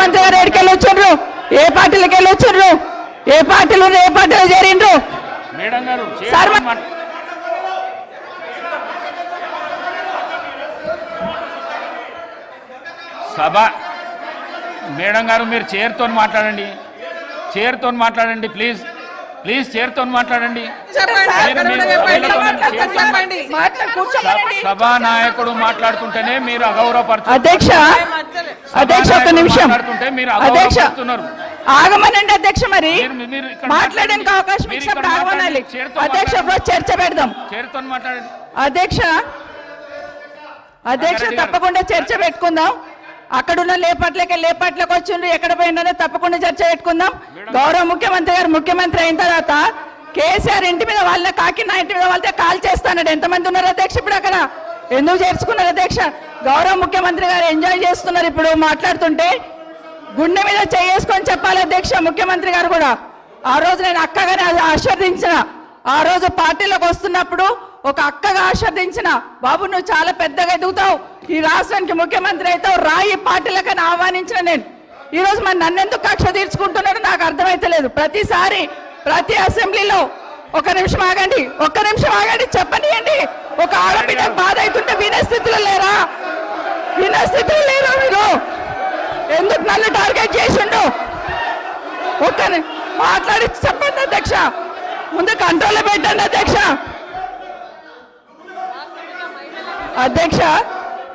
ముఖ్యమంత్రి గారు ఎక్కడికి వచ్చిండ్రు ఏ పార్టీలకు వెళ్ళి వచ్చిండ్రు ఏ పార్టీలు ఏ పార్టీలో చేరిండ్రు? సార్, సభ మేడం గారు మీరు చైర్తో మాట్లాడండి. చైర్తో మాట్లాడండి ప్లీజ్ ప్లీజ్ చైర్తో మాట్లాడండి. సభా నాయకుడు మాట్లాడుతుంటేనే మీరు అగౌరవపరచు అధ్యక్ష అధ్యక్ష ఒక నిమిషం. మాట్లాడుతుంటే మీరు ఆగమనండి అధ్యక్ష మరి. మాట్లాడడానికి అవకాశం ఇచ్చినప్పుడు ఆగమనాలి అధ్యక్ష చర్చ పెడదాం. చైర్తో మాట్లాడండి. అధ్యక్ష అధ్యక్ష. తప్పకుండా చర్చ పెట్టుకుందాం. అక్కడున్న లేపట్లకి లేపట్లకు వచ్చిండ్రు. ఎక్కడ పోయిండో తప్పకుండా చర్చ పెట్టుకుందాం. గౌరవ ముఖ్యమంత్రి గారు ముఖ్యమంత్రి అయిన తర్వాత కేసీఆర్ ఇంటి మీద వాళ్ళ కాకి నా ఇంటి మీద వాళ్ళతో కాల్ చేస్తాడు ఎంతమంది ఉన్నారు అధ్యక్ష ఇప్పుడు అక్కడ? ఎందుకు చేర్చుకున్నారు అధ్యక్ష? గౌరవ ముఖ్యమంత్రి గారు ఎంజాయ్ చేస్తున్నారు ఇప్పుడు మాట్లాడుతుంటే. గుండె మీద చేసుకొని చెప్పాలి అధ్యక్ష ముఖ్యమంత్రి గారు కూడా. ఆ రోజు నేను అక్కగానే ఆశీర్వదించిన. ఆ రోజు పార్టీలోకి వస్తున్నప్పుడు ఒక అక్కగా ఆశీర్వదించిన. బాబు నువ్వు చాలా పెద్దగా ఎదుగుతావు. ఈ రాష్ట్రానికి ముఖ్యమంత్రి అయితే రాయి పార్టీలకని ఆహ్వానించిన నేను. ఈ రోజు మరి నన్నెందుకు కక్ష తీర్చుకుంటున్నాడు నాకు అర్థమైతలేదు. ప్రతిసారి ప్రతి అసెంబ్లీలో ఒక నిమిషం ఆగండి ఒక్క నిమిషం ఆగండి చెప్పనియండి. ఒక ఆడబిడ్డ బాధ అవుతుంటే వినే స్థితిలో లేరా? వినే స్థితిలో లేరా మీరు? ఎందుకు నన్ను టార్గెట్ చేసిండు? ఒక్క మాట్లాడి చెప్పండి అధ్యక్ష. ముందు కంట్రోల్లో పెట్టండి అధ్యక్ష. అధ్యక్ష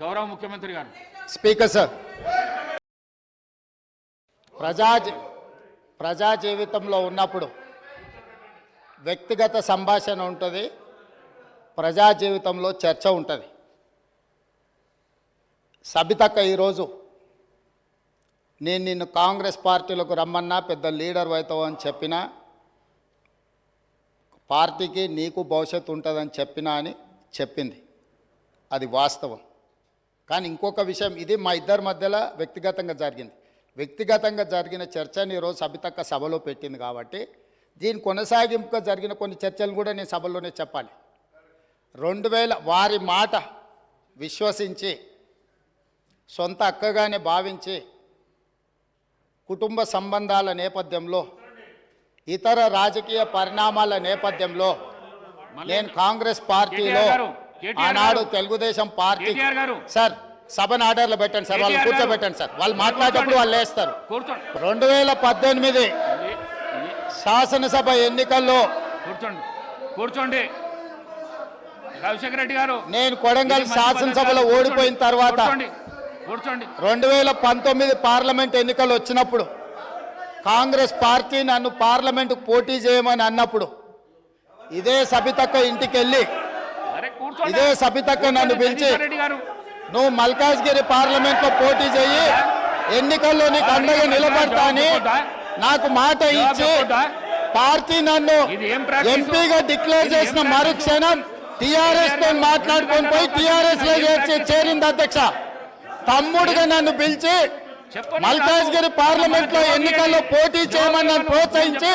గౌరవ ముఖ్యమంత్రి గారు. Speaker sir. ప్రజా ప్రజా జీవితంలో ఉన్నప్పుడు వ్యక్తిగత సంభాషణ ఉంటుంది ప్రజా జీవితంలో చర్చ ఉంటుంది. సబితక్క ఈరోజు నేను నిన్ను కాంగ్రెస్ పార్టీలకు రమ్మన్నా పెద్ద లీడర్ అవుతావు అని చెప్పినా పార్టీకి నీకు భవిష్యత్తు ఉంటుందని చెప్పినా అని చెప్పింది. అది వాస్తవం. కానీ ఇంకొక విషయం ఇది మా ఇద్దరి మధ్యలో వ్యక్తిగతంగా జరిగింది. వ్యక్తిగతంగా జరిగిన చర్చని ఈరోజు సబితక్క సభలో పెట్టింది కాబట్టి దీని కొనసాగింపుగా జరిగిన కొన్ని చర్చలు కూడా నేను సభలోనే చెప్పాలి. రెండు వేల వారి మాట విశ్వసించి సొంత అక్కగానే భావించి కుటుంబ సంబంధాల నేపథ్యంలో ఇతర రాజకీయ పరిణామాల నేపథ్యంలో నేను కాంగ్రెస్ పార్టీలో ఆనాడు. తెలుగుదేశం పార్టీ. సార్ సభను ఆర్డర్లో పెట్టండి సార్ వాళ్ళు. కూర్చోబెట్టండి సార్ వాళ్ళు మాట్లాడేటప్పుడు వాళ్ళు వేస్తారు రెండు వేల పద్దెనిమిది శాసనసభ ఎన్నికల్లో కూర్చోండి కూర్చోండి రాజశేఖర రెడ్డి గారు నేను కొడంగల్ శాసనసభలో. ఓడిపోయిన. తర్వాత కూర్చోండి రెండు వేల పంతొమ్మిది పార్లమెంట్ ఎన్నికలు వచ్చినప్పుడు కాంగ్రెస్ పార్టీ నన్ను పార్లమెంటుకు పోటీ చేయమని అన్నప్పుడు ఇదే సబితక్క ఇంటికి వెళ్ళి ఇదే సబితక్క నన్ను పిలిచి నువ్వు మల్కాజ్గిరి పార్లమెంట్లో పోటీ చెయ్యి ఎన్నికల్లో నీకు అండగా నిలబడతా అని నాకు మాట ఇచ్చి పార్టీ నన్ను? ఎంపీగా డిక్లేర్ చేసిన? మరుక్షణం టిఆర్ఎస్తో మాట్లాడుకొని పోయి టిఆర్ఎస్లో చేరింది అధ్యక్ష తమ్ముడుగా నన్ను పిలిచి మల్కాజ్గిరి. పార్లమెంట్లో ఎన్నికల్లో. పోటీ చేయమని నన్ను ప్రోత్సహించి.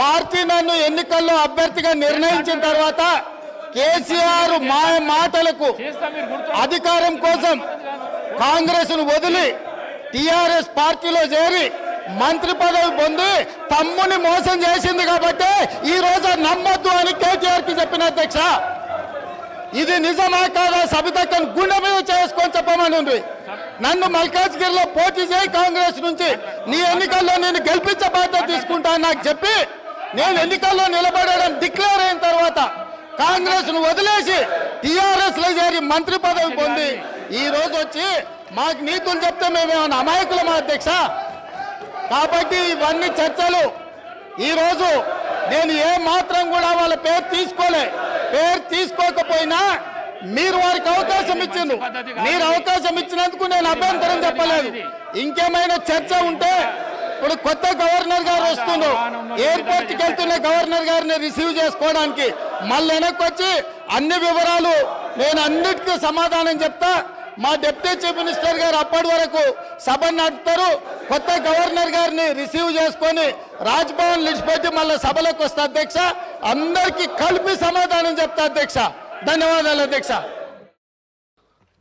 పార్టీ నన్ను ఎన్నికల్లో అభ్యర్థిగా నిర్ణయించిన తర్వాత కేసీఆర్ మా మాటలకు అధికారం కోసం కాంగ్రెస్ను వదిలి టిఆర్ఎస్ పార్టీలో చేరి మంత్రి పదవి పొంది తమ్ముని మోసం చేసింది కాబట్టి ఈ రోజు నమ్మొద్దు అని కేటీఆర్కి చెప్పిన అధ్యక్ష. ఇది నిజమా కాదా? సబితక్కను గుండె మీద చేసుకొని చెప్పమని నన్ను మల్కాజ్గిరిలో పోటీ చేయి కాంగ్రెస్ నుంచి. నీ ఎన్నికల్లో నేను గెలిపించే బాధ్యత తీసుకుంటా అని నాకు చెప్పి నేను ఎన్నికల్లో నిలబడడం డిక్లేర్ అయిన తర్వాత కాంగ్రెస్ను వదిలేసి టిఆర్ఎస్లో చేరి మంత్రి పదవి పొంది ఈ రోజు వచ్చి మాకు నీతులు చెప్తే మేమేమన్నా అమాయకులమా అధ్యక్ష? కాబట్టి ఇవన్నీ చర్చలు. ఈ రోజు నేను ఏ మాత్రం కూడా వాళ్ళ పేరు తీసుకోలే. పేరు తీసుకోకపోయినా మీరు వారికి అవకాశం ఇచ్చింది మీరు అవకాశం ఇచ్చినందుకు నేను అభ్యంతరం చెప్పలేదు. ఇంకేమైనా చర్చ ఉంటే ఇప్పుడు కొత్త గవర్నర్ గారు వస్తుండ్రు ఎయిర్పోర్ట్కి వెళ్తున్న గవర్నర్ గారిని రిసీవ్ చేసుకోవడానికి మళ్ళీ వెనక్కి వచ్చి అన్ని వివరాలు నేను అన్నిటికీ సమాధానం చెప్తా. మా డిప్యూటీ చీఫ్ మినిస్టర్ గారు అప్పటి వరకు సభ నడుపుతారు. కొత్త గవర్నర్ గారిని రిసీవ్ చేసుకొని రాజ్భవన్ విడిచిపెట్టి మళ్ళీ సభలోకి వస్తా అధ్యక్ష. అందరికీ కలిపి సమాధానం చెప్తా అధ్యక్ష. ధన్యవాదాలు అధ్యక్ష.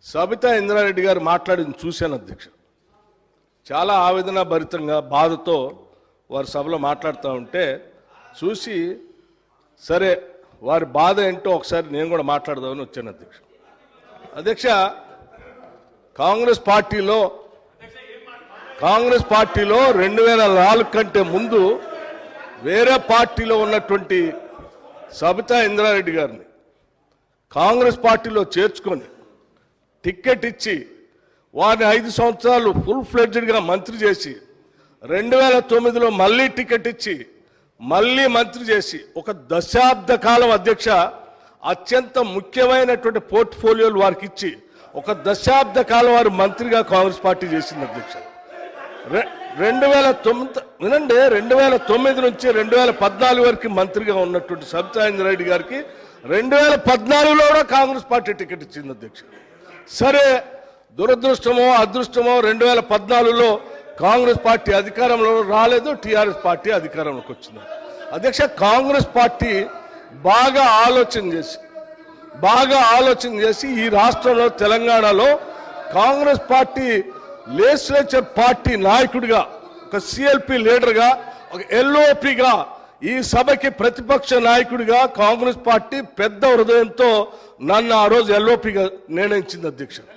సబితా ఇంద్రారెడ్డి గారు మాట్లాడింది చూశాను అధ్యక్ష. చాలా ఆవేదన భరితంగా బాధతో వారి సభలో మాట్లాడుతూ ఉంటే చూసి సరే వారి బాధ ఏంటో ఒకసారి నేను కూడా మాట్లాడదామని వచ్చాను అధ్యక్ష. అధ్యక్ష కాంగ్రెస్ పార్టీలో కాంగ్రెస్ పార్టీలో రెండు వేల నాలుగు కంటే ముందు వేరే పార్టీలో ఉన్నటువంటి సబితా ఇంద్రారెడ్డి గారిని కాంగ్రెస్ పార్టీలో చేర్చుకొని టిక్కెట్ ఇచ్చి వారిని ఐదు సంవత్సరాలు ఫుల్ ఫ్లెడ్జ్డ్గా మంత్రి చేసి రెండు వేల తొమ్మిదిలో మళ్ళీ టికెట్ ఇచ్చి మళ్ళీ మంత్రి చేసి ఒక దశాబ్ద కాలం అధ్యక్ష అత్యంత ముఖ్యమైనటువంటి పోర్ట్ఫోలియోలు వారికి ఇచ్చి ఒక దశాబ్ద కాలం వారు మంత్రిగా కాంగ్రెస్ పార్టీ చేసింది అధ్యక్ష. రె- రెండు వేల తొమ్మిది వినండి రెండు వేల తొమ్మిది నుంచి రెండు వేల పద్నాలుగు వరకు మంత్రిగా ఉన్నటువంటి సబితా రెడ్డి గారికి రెండు వేల పద్నాలుగులో కూడా కాంగ్రెస్ పార్టీ టికెట్ ఇచ్చింది అధ్యక్ష. సరే దురదృష్టమో అదృష్టమో రెండు వేల పద్నాలుగులో కాంగ్రెస్ పార్టీ అధికారంలో రాలేదు టీఆర్ఎస్ పార్టీ అధికారంలోకి వచ్చింది. అధ్యక్ష కాంగ్రెస్ పార్టీ బాగా ఆలోచన చేసి బాగా ఆలోచన చేసి ఈ రాష్ట్రంలో తెలంగాణలో కాంగ్రెస్ పార్టీ లెజిస్లేచర్ పార్టీ నాయకుడిగా ఒక సిఎల్పి లీడర్గా ఒక ఎల్ఓపిగా ఈ సభకి ప్రతిపక్ష నాయకుడిగా కాంగ్రెస్ పార్టీ పెద్ద హృదయంతో నన్ను ఆ రోజు ఎల్ఓపిగా నిర్ణయించింది అధ్యక్షుడు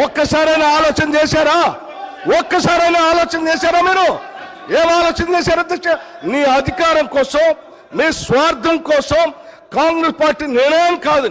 ఒక్కసారైనా ఆలోచన చేశారా? ఒక్కసారైనా ఆలోచన చేశారా మీరు? ఏం ఆలోచన చేశారు? అధ్యక్ష నీ అధికారం కోసం నీ స్వార్థం కోసం కాంగ్రెస్ పార్టీ నిర్ణయం కాదు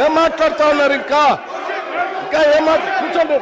ఏం మాట్లాడుతా ఉన్నారు ఇంకా? ఇంకా ఏం మాట్లా కూర్చోండి.